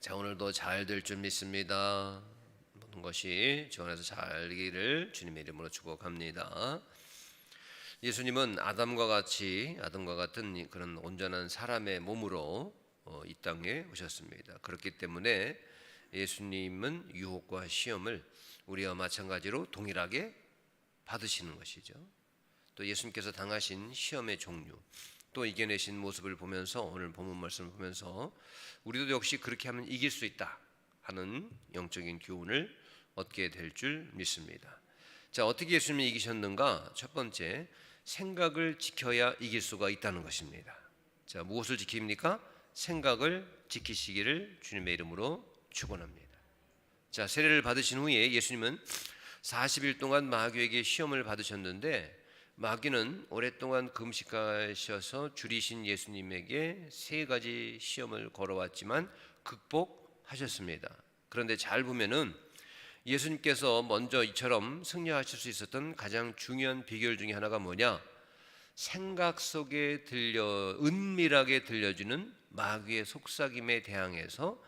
자 오늘도 잘 될 줄 믿습니다. 모든 것이 주 안에서 잘 되기를 주님의 이름으로 축복합니다. 예수님은 아담과 같이 아담과 같은 그런 온전한 사람의 몸으로 어, 이 땅에 오셨습니다. 그렇기 때문에 예수님은 유혹과 시험을 우리와 마찬가지로 동일하게 받으시는 것이죠. 또 예수님께서 당하신 시험의 종류, 또 이겨내신 모습을 보면서 오늘 본문 말씀을 보면서 우리도 역시 그렇게 하면 이길 수 있다 하는 영적인 교훈을 얻게 될 줄 믿습니다. 자, 어떻게 예수님이 이기셨는가? 첫 번째, 생각을 지켜야 이길 수가 있다는 것입니다. 자, 무엇을 지킵니까? 생각을 지키시기를 주님의 이름으로 축원합니다. 자, 세례를 받으신 후에 예수님은 40일 동안 마귀에게 시험을 받으셨는데 마귀는 오랫동안 금식하셔서 줄이신 예수님에게 세 가지 시험을 걸어왔지만 극복하셨습니다. 그런데 잘 보면은 예수님께서 먼저 이처럼 승리하실 수 있었던 가장 중요한 비결 중에 하나가 뭐냐? 생각 속에 들려 은밀하게 들려주는 마귀의 속삭임에 대항해서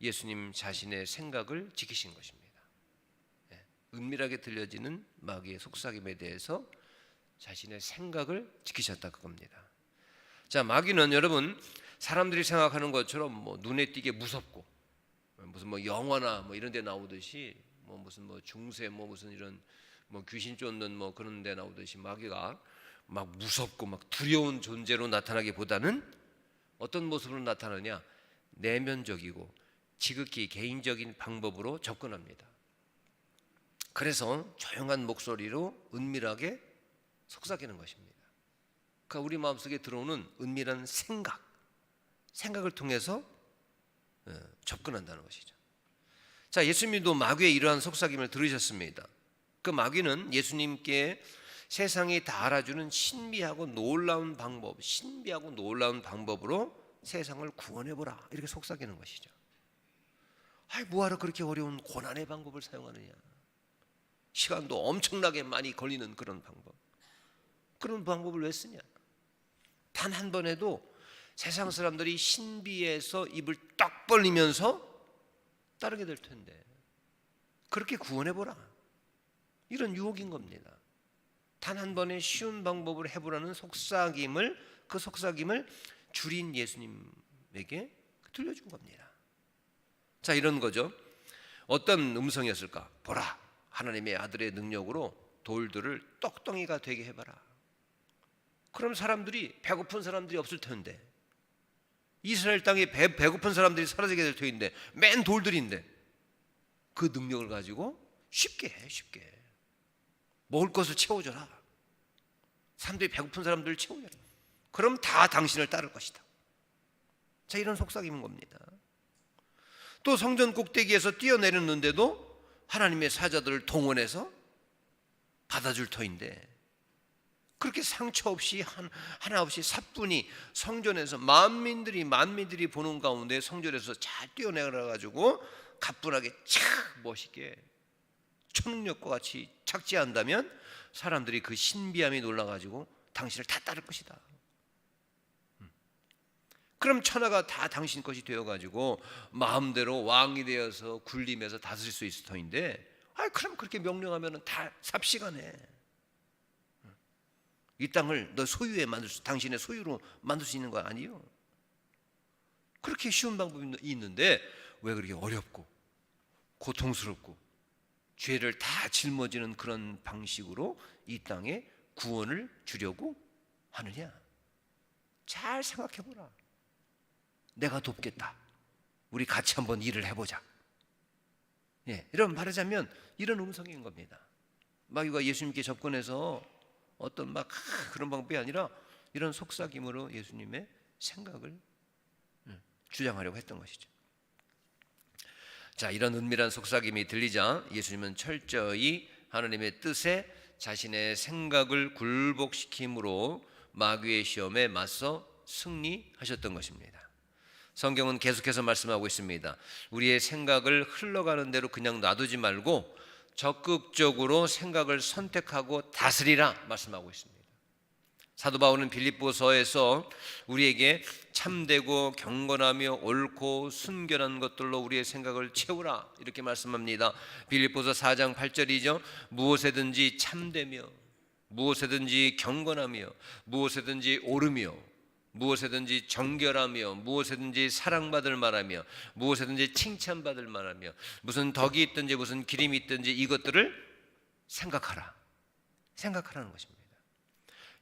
예수님 자신의 생각을 지키신 것입니다. 예, 은밀하게 들려지는 마귀의 속삭임에 대해서 자신의 생각을 지키셨다 그겁니다. 자, 마귀는 여러분 사람들이 생각하는 것처럼 뭐 눈에 띄게 무섭고 무슨 뭐 영화나 뭐 이런 데 나오듯이 뭐 무슨 뭐 중세 뭐 무슨 이런 뭐 귀신 쫓는 뭐 그런 데 나오듯이 마귀가 막 무섭고 막 두려운 존재로 나타나기보다는 어떤 모습으로 나타나냐 내면적이고 지극히 개인적인 방법으로 접근합니다. 그래서 조용한 목소리로 은밀하게 속삭이는 것입니다. 그러니까 우리 마음속에 들어오는 은밀한 생각, 생각을 통해서 어, 접근한다는 것이죠. 자, 예수님도 마귀의 이러한 속삭임을 들으셨습니다. 그 마귀는 예수님께 세상이 다 알아주는 신비하고 놀라운 방법, 신비하고 놀라운 방법으로 세상을 구원해 보라 이렇게 속삭이는 것이죠. 아이 뭐하러 그렇게 어려운 고난의 방법을 사용하느냐? 시간도 엄청나게 많이 걸리는 그런 방법. 그런 방법을 왜 쓰냐? 단 한 번에도 세상 사람들이 신비에서 입을 딱 벌리면서 따르게 될 텐데 그렇게 구원해 보라. 이런 유혹인 겁니다. 단 한 번의 쉬운 방법을 해보라는 속삭임을 그 속삭임을 줄인 예수님에게 들려준 겁니다. 자 이런 거죠. 어떤 음성이었을까? 보라 하나님의 아들의 능력으로 돌들을 떡덩이가 되게 해봐라. 그럼 사람들이 배고픈 사람들이 없을 텐데. 이스라엘 땅에 배, 배고픈 사람들이 사라지게 될 터인데 맨 돌들인데. 그 능력을 가지고 쉽게 해 쉽게. 먹을 것을 채워줘라. 사람들이 배고픈 사람들을 채워줘라. 그럼 다 당신을 따를 것이다. 자 이런 속삭임인 겁니다. 또 성전 꼭대기에서 뛰어내렸는데도 하나님의 사자들을 동원해서 받아줄 터인데 그렇게 상처 없이 하나 없이 사뿐히 성전에서 만민들이 만민들이 보는 가운데 성전에서 잘 뛰어내려 가지고 가뿐하게 착 멋있게 초능력과 같이 착지한다면 사람들이 그 신비함이 놀라 가지고 당신을 다 따를 것이다. 음. 그럼 천하가 다 당신 것이 되어 가지고 마음대로 왕이 되어서 굴림해서 다스릴 수 있을 터인데 아 그럼 그렇게 명령하면은 다 삽시간에 이 땅을 너 소유에 만들 수, 당신의 소유로 만들 수 있는 거 아니요? 그렇게 쉬운 방법이 있는데 왜 그렇게 어렵고 고통스럽고 죄를 다 짊어지는 그런 방식으로 이 땅에 구원을 주려고 하느냐? 잘 생각해 보라. 내가 돕겠다. 우리 같이 한번 일을 해보자. 예, 이런 말하자면 이런 음성인 겁니다. 마귀가 예수님께 접근해서 어떤 막 그런 방법이 아니라 이런 속삭임으로 예수님의 생각을 주장하려고 했던 것이죠. 자, 이런 은밀한 속삭임이 들리자 예수님은 철저히 하나님의 뜻에 자신의 생각을 굴복시킴으로 마귀의 시험에 맞서 승리하셨던 것입니다. 성경은 계속해서 말씀하고 있습니다. 우리의 생각을 흘러가는 대로 그냥 놔두지 말고 적극적으로 생각을 선택하고 다스리라 말씀하고 있습니다. 사도 바울은 빌립보서에서 우리에게 참되고 경건하며 옳고 순결한 것들로 우리의 생각을 채우라 이렇게 말씀합니다. 빌립보서 4장 8절이죠. 무엇에든지 참되며 무엇에든지 경건하며 무엇에든지 옳으며 무엇에든지 정결하며 무엇에든지 사랑받을 만하며 무엇에든지 칭찬받을 만하며 무슨 덕이 있든지 무슨 기림이 있든지 이것들을 생각하라. 생각하라는 것입니다.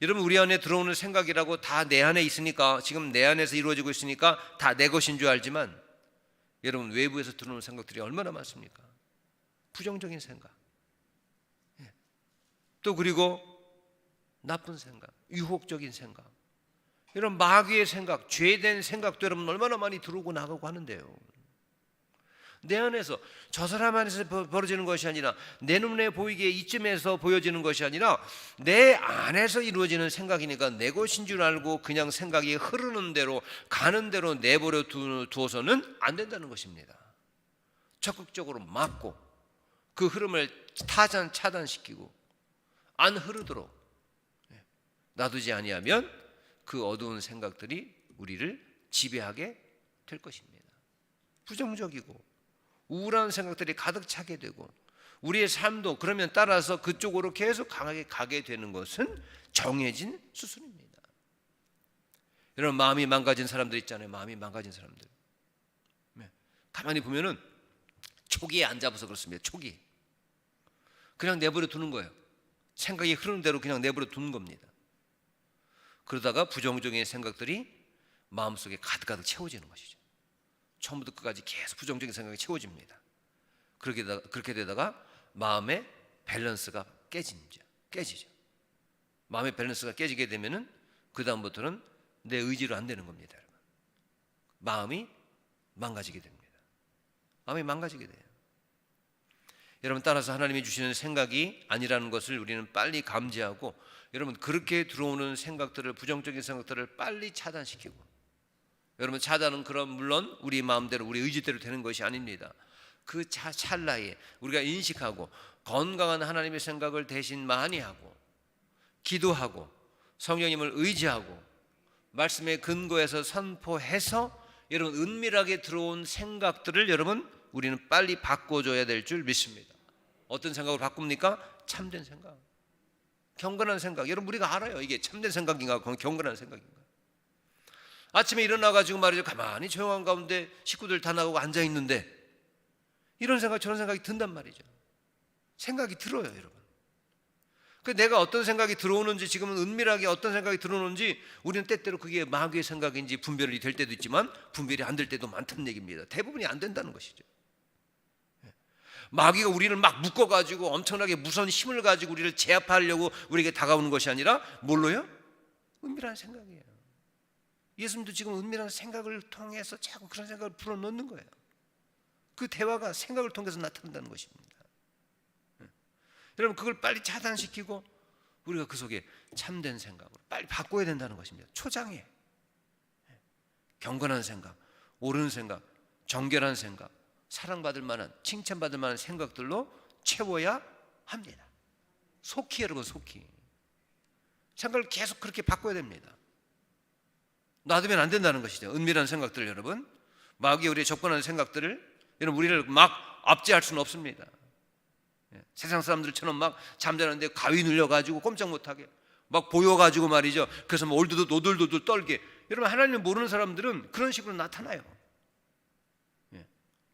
여러분 우리 안에 들어오는 생각이라고 다 내 안에 있으니까 지금 내 안에서 이루어지고 있으니까 다 내 것인 줄 알지만 여러분 외부에서 들어오는 생각들이 얼마나 많습니까? 부정적인 생각. 예. 또 그리고 나쁜 생각, 유혹적인 생각. 이런 마귀의 생각, 죄된 생각도 여러분 얼마나 많이 들어오고 나가고 하는데요. 내 안에서 저 사람 안에서 벌- 벌어지는 것이 아니라 내 눈에 보이기에 이쯤에서 보여지는 것이 아니라 내 안에서 이루어지는 생각이니까 내 것인 줄 알고 그냥 생각이 흐르는 대로 가는 대로 내버려 두- 두어서는 안 된다는 것입니다. 적극적으로 막고 그 흐름을 타잔 차단시키고 안 흐르도록 예, 놔두지 아니하면 그 어두운 생각들이 우리를 지배하게 될 것입니다. 부정적이고 우울한 생각들이 가득 차게 되고 우리의 삶도 그러면 따라서 그쪽으로 계속 강하게 가게 되는 것은 정해진 수순입니다. 이런 마음이 망가진 사람들 있잖아요. 마음이 망가진 사람들. 네. 가만히 보면은 초기에 안 잡아서 그렇습니다. 초기. 그냥 내버려 두는 거예요. 생각이 흐르는 대로 그냥 내버려 두는 겁니다. 그러다가 부정적인 생각들이 마음속에 가득가득 채워지는 것이죠. 처음부터 끝까지 계속 부정적인 생각이 채워집니다. 그렇게 되다가, 그렇게 되다가 마음의 밸런스가 깨지죠. 깨지죠. 마음의 밸런스가 깨지게 되면은 그 다음부터는 내 의지로 안 되는 겁니다, 여러분. 마음이 망가지게 됩니다. 마음이 망가지게 돼요. 여러분 따라서 하나님이 주시는 생각이 아니라는 것을 우리는 빨리 감지하고 여러분 그렇게 들어오는 생각들을 부정적인 생각들을 빨리 차단시키고 여러분 차단은 그런 물론 우리 마음대로 우리 의지대로 되는 것이 아닙니다. 그 차, 찰나에 우리가 인식하고 건강한 하나님의 생각을 대신 많이 하고 기도하고 성령님을 의지하고 말씀의 근거에서 선포해서 여러분 은밀하게 들어온 생각들을 여러분 우리는 빨리 바꿔줘야 될 줄 믿습니다. 어떤 생각을 바꿉니까? 참된 생각, 경건한 생각. 여러분 우리가 알아요. 이게 참된 생각인가, 경건한 생각인가. 아침에 일어나 가지고 말이죠. 가만히 조용한 가운데 식구들 다 나가고 앉아 있는데 이런 생각 저런 생각이 든단 말이죠. 생각이 들어요, 여러분. 그 내가 어떤 생각이 들어오는지 지금은 은밀하게 어떤 생각이 들어오는지 우리는 때때로 그게 마귀의 생각인지 분별이 될 때도 있지만 분별이 안 될 때도 많다는 얘기입니다. 대부분이 안 된다는 것이죠. 예. 마귀가 우리를 막 묶어 가지고 엄청나게 무서운 힘을 가지고 우리를 제압하려고 우리에게 다가오는 것이 아니라 뭘로요? 은밀한 생각이에요. 예수님도 지금 은밀한 생각을 통해서 자꾸 그런 생각을 불어넣는 거예요. 그 대화가 생각을 통해서 나타난다는 것입니다. 예. 여러분 그걸 빨리 차단시키고 우리가 그 속에 참된 생각으로 빨리 바꿔야 된다는 것입니다. 초장에 예. 경건한 생각, 옳은 생각, 정결한 생각, 사랑받을 만한 칭찬받을 만한 생각들로 채워야 합니다. 속히 여러분 속히 생각을 계속 그렇게 바꿔야 됩니다. 놔두면 안 된다는 것이죠. 은밀한 생각들 여러분, 마귀 우리의 접근하는 생각들을 여러분 우리를 막 압제할 수는 없습니다. 예, 세상 사람들처럼 막 잠자는데 가위 눌려가지고 꼼짝 못하게 막 보여가지고 말이죠. 그래서 뭐 올드도 노들도들 떨게. 여러분 하나님을 모르는 사람들은 그런 식으로 나타나요.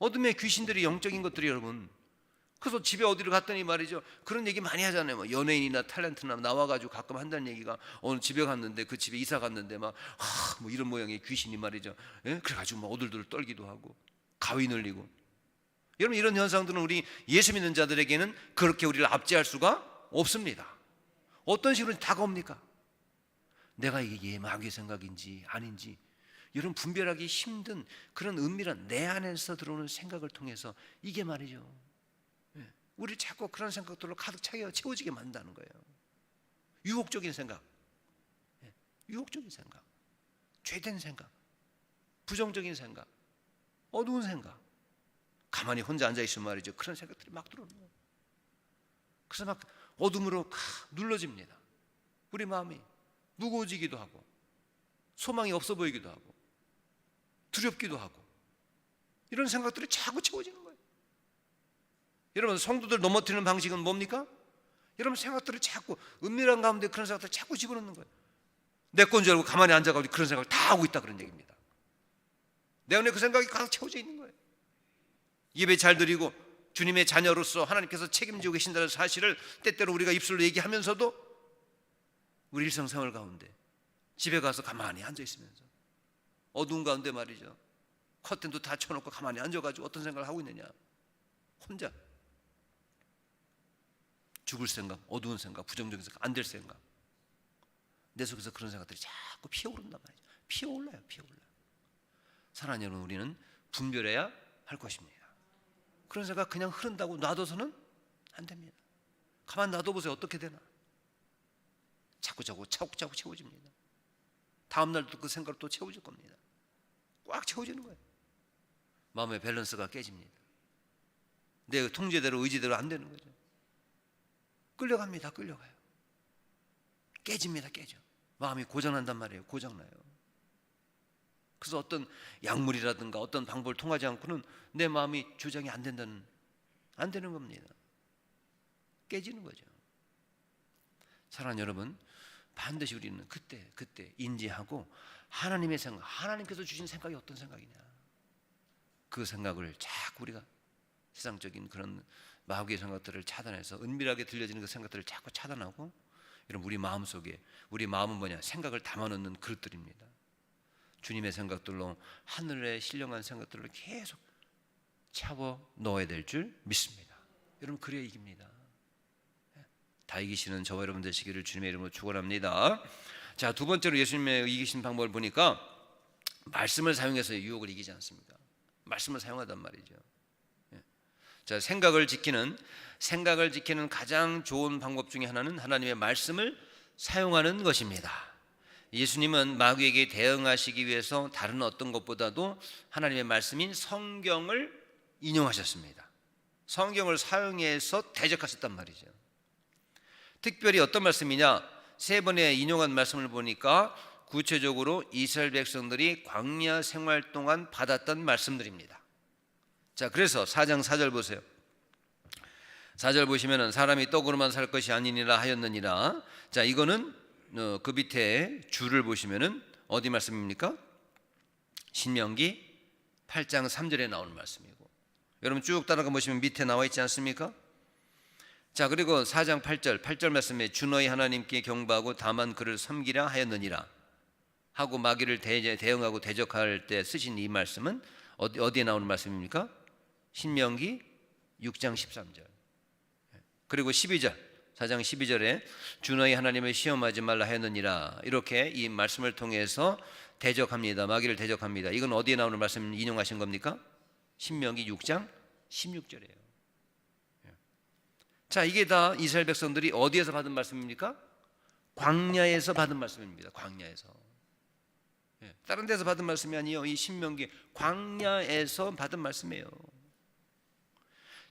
예, 어둠의 귀신들이 영적인 것들이 여러분. 그래서 집에 어디를 갔더니 말이죠. 그런 얘기 많이 하잖아요. 뭐 연예인이나 탤런트나 나와가지고 가끔 한다는 얘기가 어느 집에 갔는데 그 집에 이사 갔는데 막뭐 이런 모양의 귀신이 말이죠. 예? 그래가지고 막 오들들 떨기도 하고 가위 늘리고. 여러분 이런 현상들은 우리 예수 믿는 자들에게는 그렇게 우리를 압제할 수가 없습니다. 어떤 식으로 다가옵니까? 내가 이게 얘 마귀의 생각인지 아닌지 여러분 분별하기 힘든 그런 은밀한 내 안에서 들어오는 생각을 통해서 이게 말이죠. 예, 우리 자꾸 그런 생각들로 가득 차게 채워지게 만든다는 거예요. 유혹적인 생각, 예, 유혹적인 생각, 죄된 생각, 부정적인 생각, 어두운 생각. 가만히 혼자 앉아 있으면 말이죠. 그런 생각들이 막 들어오는 거예요. 그래서 막 어둠으로 가- 눌러집니다. 우리 마음이 무거워지기도 하고 소망이 없어 보이기도 하고 두렵기도 하고 이런 생각들이 자꾸 채워지는 거예요. 여러분 성도들 넘어뜨리는 방식은 뭡니까? 여러분 생각들을 자꾸 은밀한 가운데 그런 생각들을 자꾸 집어넣는 거예요. 내 건 줄 알고 가만히 앉아가지고 그런 생각을 다 하고 있다 그런 얘기입니다. 내 안에 그 생각이 가득 채워져 있는 거예요. 예배 잘 드리고 주님의 자녀로서 하나님께서 책임지고 계신다는 사실을 때때로 우리가 입술로 얘기하면서도 우리 일상생활 가운데 집에 가서 가만히 앉아 있으면서 어두운 가운데 말이죠. 커튼도 다 쳐놓고 가만히 앉아가지고 어떤 생각을 하고 있느냐? 혼자 죽을 생각, 어두운 생각, 부정적인 생각, 안 될 생각. 내 속에서 그런 생각들이 자꾸 피어오른단 말이죠. 피어올라요, 피어올라. 사랑하는 여러분, 우리는 분별해야 할 것입니다. 그런 생각 그냥 흐른다고 놔둬서는 안 됩니다. 가만 놔둬보세요. 어떻게 되나? 자꾸 자꾸 차곡차곡 채워집니다. 다음 날도 그 생각을 또 채워질 겁니다. 꽉 채워지는 거예요. 마음의 밸런스가 깨집니다. 내 통제대로 의지대로 안 되는 거죠. 끌려갑니다. 끌려가요. 깨집니다. 깨져. 마음이 고장난단 말이에요. 고장나요. 그래서 어떤 약물이라든가 어떤 방법을 통하지 않고는 내 마음이 조장이 안 된다는 안 되는 겁니다. 깨지는 거죠. 사랑하는 여러분, 반드시 우리는 그때 그때 인지하고 하나님의 생각, 하나님께서 주신 생각이 어떤 생각이냐. 그 생각을 자꾸 우리가 세상적인 그런 마귀의 생각들을 차단해서 은밀하게 들려지는 그 생각들을 자꾸 차단하고 여러분 우리 마음 속에 우리 마음은 뭐냐 생각을 담아놓는 그릇들입니다. 주님의 생각들로 하늘의 신령한 생각들을 계속 채워 넣어야 될 줄 믿습니다. 여러분 그래야 이깁니다. 다 이기시는 저와 여러분 되시기를 주님의 이름으로 축원합니다. 자, 두 번째로 예수님의 이기신 방법을 보니까 말씀을 사용해서 유혹을 이기지 않습니다. 말씀을 사용하단 말이죠. 예. 자, 생각을 지키는 생각을 지키는 가장 좋은 방법 중에 하나는 하나님의 말씀을 사용하는 것입니다. 예수님은 마귀에게 대응하시기 위해서 다른 어떤 것보다도 하나님의 말씀인 성경을 인용하셨습니다. 성경을 사용해서 대적하셨단 말이죠. 특별히 어떤 말씀이냐? 세 번에 인용한 말씀을 보니까 구체적으로 이스라엘 백성들이 광야 생활 동안 받았던 말씀들입니다. 자, 그래서 4장 4절 보세요. 4절 보시면은 사람이 떡으로만 살 것이 아니니라 하였느니라. 자, 이거는 어, 그 밑에 줄을 보시면은 어디 말씀입니까? 신명기 8장 3절에 나오는 말씀이고. 여러분 쭉 따라가 보시면 밑에 나와 있지 않습니까? 자 그리고 4장 8절 8절 말씀에 주 너희 하나님께 경배하고 다만 그를 섬기라 하였느니라 하고 마귀를 대응하고 대적할 때 쓰신 이 말씀은 어디, 어디에 나오는 말씀입니까? 신명기 6장 13절 그리고 12절 4장 12절에 주 너희 하나님을 시험하지 말라 하였느니라 이렇게 이 말씀을 통해서 대적합니다 마귀를 대적합니다 이건 어디에 나오는 말씀 인용하신 겁니까? 신명기 6장 16절이에요 자, 이게 다 이스라엘 백성들이 어디에서 받은 말씀입니까? 광야에서 받은 말씀입니다. 광야에서. 예, 다른 데서 받은 말씀이 아니요. 이 신명기 광야에서 받은 말씀이에요.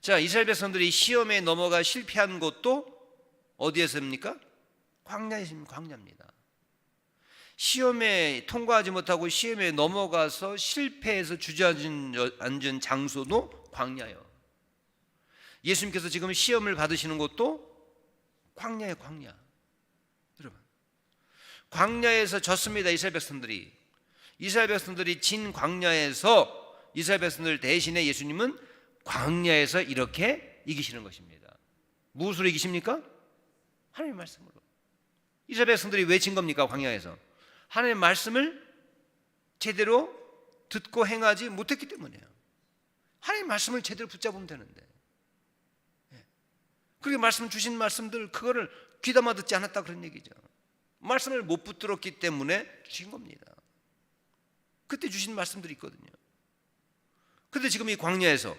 자, 이스라엘 백성들이 시험에 넘어가 실패한 것도 어디에서입니까? 광야에서입니다. 광야입니다. 시험에 통과하지 못하고 시험에 넘어가서 실패해서 주저앉은 장소도 광야예요. 예수님께서 지금 시험을 받으시는 것도 광야의 광야. 여러분. 광야에서 졌습니다. 이스라엘 백성들이. 이스라엘 백성들이 진 광야에서 이스라엘 백성들 대신에 예수님은 광야에서 이렇게 이기시는 것입니다. 무엇으로 이기십니까? 하나님의 말씀으로. 이스라엘 백성들이 왜 진 겁니까? 광야에서. 하나님의 말씀을 제대로 듣고 행하지 못했기 때문이에요. 하나님의 말씀을 제대로 붙잡으면 되는데. 그렇게 말씀 주신 말씀들 그거를 귀담아 듣지 않았다 그런 얘기죠. 말씀을 못 붙들었기 때문에 주신 겁니다. 그때 주신 말씀들이 있거든요. 근데 지금 이 광야에서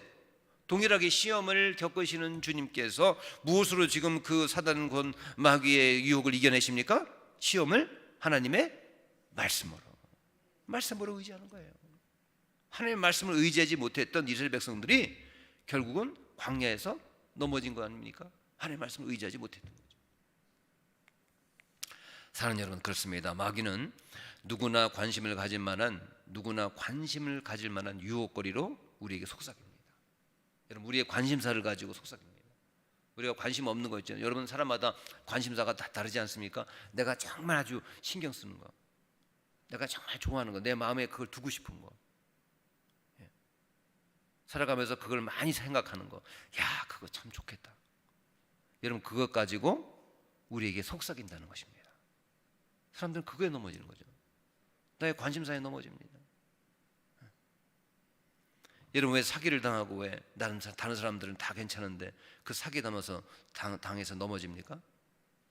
동일하게 시험을 겪으시는 주님께서 무엇으로 지금 그 사단 권 마귀의 유혹을 이겨내십니까? 시험을 하나님의 말씀으로 말씀으로 의지하는 거예요. 하나님의 말씀을 의지하지 못했던 이스라엘 백성들이 결국은 광야에서 넘어진 거 아닙니까? 하나님의 말씀을 의지하지 못했던 거죠. 사랑하는 여러분 그렇습니다. 마귀는 누구나 관심을 가질 만한 누구나 관심을 가질 만한 유혹거리로 우리에게 속삭입니다. 여러분 우리의 관심사를 가지고 속삭입니다. 우리가 관심 없는 거 있잖아요. 여러분 사람마다 관심사가 다 다르지 않습니까? 내가 정말 아주 신경 쓰는 거, 내가 정말 좋아하는 거, 내 마음에 그걸 두고 싶은 거, 예. 살아가면서 그걸 많이 생각하는 거, 야 그거 참 좋겠다. 여러분 그것 가지고 우리에게 속삭인다는 것입니다. 사람들은 그거에 넘어지는 거죠. 나의 관심사에 넘어집니다. 여러분 왜 사기를 당하고 왜 다른 사- 다른 사람들은 다 괜찮은데 그 사기 담아서 당, 당해서 넘어집니까?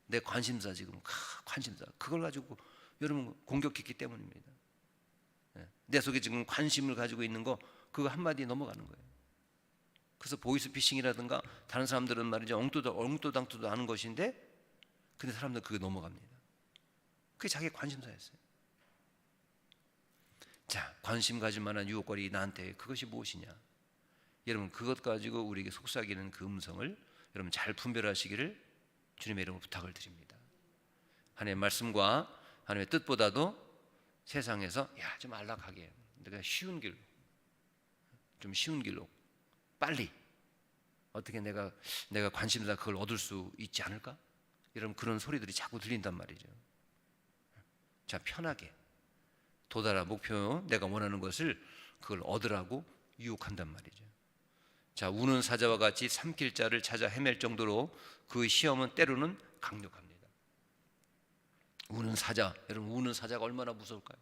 내 관심사 지금 아, 관심사 그걸 가지고 여러분 공격했기 때문입니다. 예. 내 속에 지금 관심을 가지고 있는 거 그거 한마디에 넘어가는 거예요. 그래서 보이스피싱이라든가 다른 사람들은 말이죠 엉뚱도 엉뚱당투도 아는 것인데 근데 사람들 그게 넘어갑니다. 그게 자기 관심사였어요. 자, 관심 가질 만한 유혹거리 나한테 그것이 무엇이냐? 여러분 그것 가지고 우리에게 속삭이는 그 음성을 여러분 잘 분별하시기를 주님의 이름으로 부탁을 드립니다. 하나님의 말씀과 하나님의 뜻보다도 세상에서 야좀 안락하게 내가 쉬운 길로 좀 쉬운 길로 빨리 어떻게 내가 내가 관심사 그걸 얻을 수 있지 않을까? 이런 그런 소리들이 자꾸 들린단 말이죠. 자 편하게 도달한 목표 내가 원하는 것을 그걸 얻으라고 유혹한단 말이죠. 자 우는 사자와 같이 삼킬 자를 찾아 헤맬 정도로 그 시험은 때로는 강력합니다. 우는 사자 여러분 우는 사자가 얼마나 무서울까요?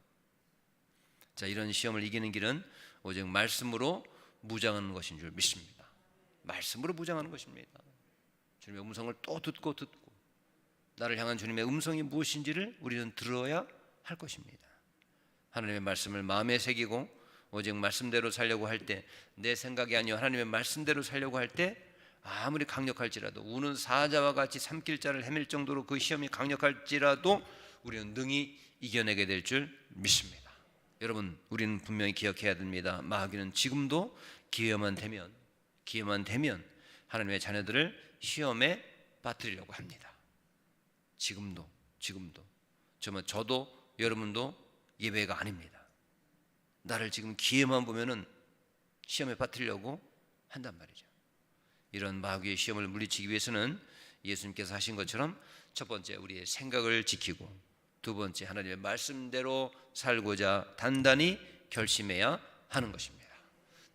자 이런 시험을 이기는 길은 오직 말씀으로 무장하는 것인 줄 믿습니다. 말씀으로 무장하는 것입니다. 주님의 음성을 또 듣고 듣고 나를 향한 주님의 음성이 무엇인지를 우리는 들어야 할 것입니다. 하나님의 말씀을 마음에 새기고 오직 말씀대로 살려고 할 때 내 생각이 아니요 하나님의 말씀대로 살려고 할 때 아무리 강력할지라도 우는 사자와 같이 삼킬 자를 헤맬 정도로 그 시험이 강력할지라도 우리는 능히 이겨내게 될 줄 믿습니다. 여러분 우리는 분명히 기억해야 됩니다. 마귀는 지금도 기회만 되면 기회만 되면 하나님의 자녀들을 시험에 빠뜨리려고 합니다. 지금도 지금도 정말 저도 여러분도 예배가 아닙니다. 나를 지금 기회만 보면은 시험에 빠뜨리려고 한단 말이죠. 이런 마귀의 시험을 물리치기 위해서는 예수님께서 하신 것처럼 첫 번째 우리의 생각을 지키고 두 번째 하나님의 말씀대로 살고자 단단히 결심해야 하는 것입니다.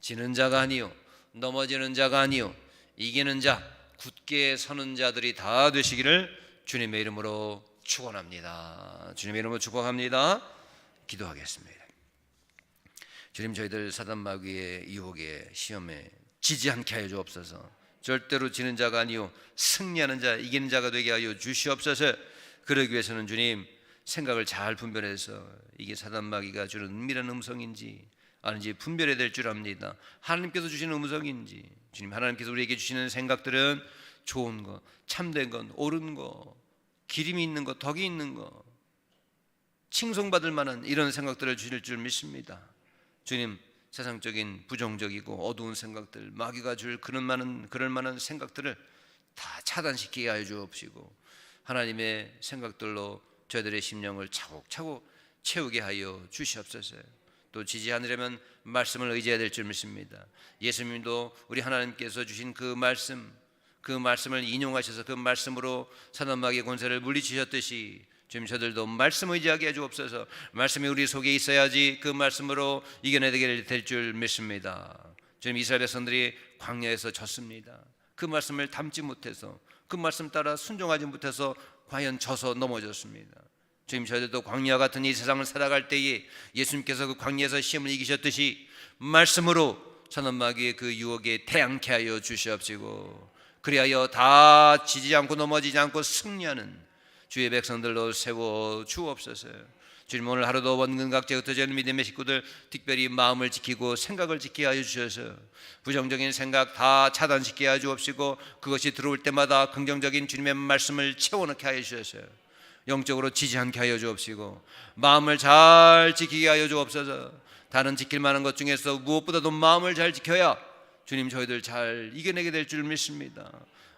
지는 자가 아니요 넘어지는 자가 아니요 이기는 자 굳게 서는 자들이 다 되시기를 주님의 이름으로 축원합니다. 주님의 이름으로 축복합니다. 기도하겠습니다. 주님 저희들 사단 마귀의 유혹에 시험에 지지 않게 하여 주옵소서. 절대로 지는 자가 아니요 승리하는 자 이기는 자가 되게 하여 주시옵소서. 그러기 위해서는 주님 생각을 잘 분별해서 이게 사단 마귀가 주는 은밀한 음성인지 아닌지 분별해야 될 줄 압니다. 하나님께서 주시는 음성인지 주님 하나님께서 우리에게 주시는 생각들은 좋은 거, 참된 건, 옳은 거, 기름이 있는 거, 덕이 있는 거, 칭송받을 만한 이런 생각들을 주실 줄 믿습니다. 주님 세상적인 부정적이고 어두운 생각들 마귀가 줄 그런 많은 그럴 만한 생각들을 다 차단시키게 하여 주옵시고 하나님의 생각들로 저희들의 심령을 차곡차곡 채우게 하여 주시옵소서. 또 지지 않으려면 말씀을 의지해야 될 줄 믿습니다. 예수님도 우리 하나님께서 주신 그 말씀 그 말씀을 인용하셔서 그 말씀으로 사단마귀의 권세를 물리치셨듯이 주님 저들도 말씀 의지하게 해주옵소서 말씀이 우리 속에 있어야지 그 말씀으로 이겨내게 될 줄 믿습니다 주님 이스라엘 백성들이 광야에서 졌습니다 그 말씀을 담지 못해서 그 말씀 따라 순종하지 못해서 과연 져서 넘어졌습니다 주님 저희들도 광야 같은 이 세상을 살아갈 때에 예수님께서 그 광야에서 시험을 이기셨듯이 말씀으로 사단마귀의 그 유혹에 태양케 하여 주시옵시고 그리하여 다 지지 않고 넘어지지 않고 승리하는 주의 백성들로 세워 주옵소서. 오늘 하루도 원근각제 흩어지는 믿음의 식구들 특별히 마음을 지키고 생각을 지키게 하여 주셔서. 부정적인 생각 다 차단시키게 하여 주옵시고 그것이 들어올 때마다 긍정적인 주님의 말씀을 채워넣게 하여 주셔서. 영적으로 지지 않게 하여 주옵시고 마음을 잘 지키게 하여 주옵소서. 다른 지킬 만한 것 중에서 무엇보다도 마음을 잘 지켜야 주님 저희들 잘 이겨내게 될 줄 믿습니다.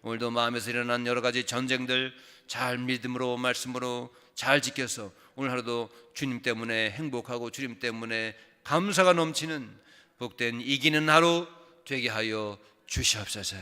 오늘도 마음에서 일어난 여러 가지 전쟁들 잘 믿음으로 말씀으로 잘 지켜서 오늘 하루도 주님 때문에 행복하고 주님 때문에 감사가 넘치는 복된 이기는 하루 되게 하여 주시옵소서.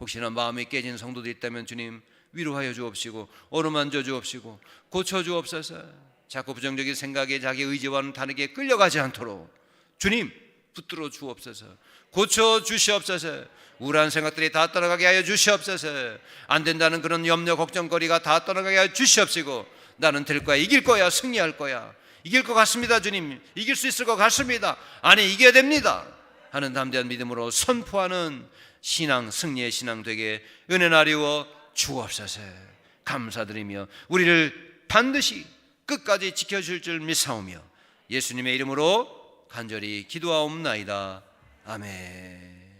혹시나 마음이 깨진 성도도 있다면 주님 위로하여 주옵시고 어루만져 주옵시고 고쳐 주옵소서. 자꾸 부정적인 생각에 자기 의지와는 다르게 끌려가지 않도록 주님 붙들어 주옵소서. 고쳐 주시옵소서. 우울한 생각들이 다 떠나가게 하여 주시옵소서. 안 된다는 그런 염려 걱정거리가 다 떠나가게 하여 주시옵시고 나는 될 거야. 이길 거야. 승리할 거야. 이길 것 같습니다, 주님. 이길 수 있을 것 같습니다. 아니, 이겨야 됩니다. 하는 담대한 믿음으로 선포하는 신앙, 승리의 신앙 되게 은혜 나리워 주옵소서. 감사드리며 우리를 반드시 끝까지 지켜줄 줄 믿사오며 예수님의 이름으로 간절히 기도하옵나이다. 아멘.